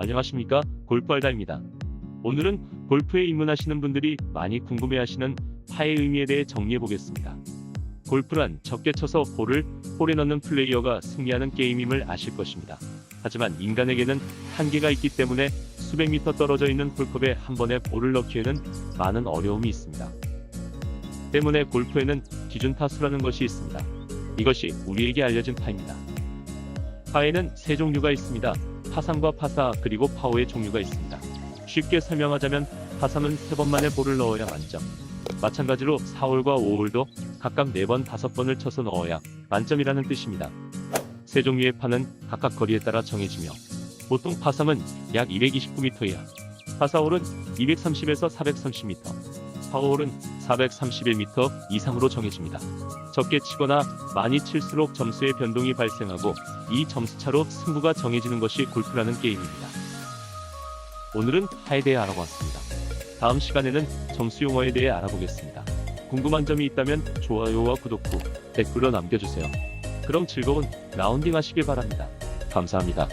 안녕하십니까 골프알다입니다. 오늘은 골프에 입문하시는 분들이 많이 궁금해하시는 파의 의미에 대해 정리해 보겠습니다. 골프란 적게 쳐서 볼을 홀에 넣는 플레이어가 승리하는 게임임을 아실 것입니다. 하지만 인간에게는 한계가 있기 때문에 수백 미터 떨어져 있는 홀컵에 한 번에 볼을 넣기에는 많은 어려움이 있습니다. 때문에 골프에는 기준 타수라는 것이 있습니다. 이것이 우리에게 알려진 파입니다. 파에는 세 종류가 있습니다. 파삼과 파사 그리고 파오의 종류가 있습니다. 쉽게 설명하자면 파삼은 세번 만에 볼을 넣어야 만점. 마찬가지로 4홀과 5홀도 각각 4번 5번을 쳐서 넣어야 만점이라는 뜻입니다. 세 종류의 파는 각각 거리에 따라 정해지며 보통 파삼은 약 229m이야. 파사홀은 230에서 430m, 파오홀은 431m 이상으로 정해집니다. 적게 치거나 많이 칠수록 점수의 변동이 발생하고 이 점수차로 승부가 정해지는 것이 골프라는 게임입니다. 오늘은 파에 대해 알아봤습니다. 다음 시간에는 점수 용어에 대해 알아보겠습니다. 궁금한 점이 있다면 좋아요와 구독 후 댓글로 남겨주세요. 그럼 즐거운 라운딩 하시길 바랍니다. 감사합니다.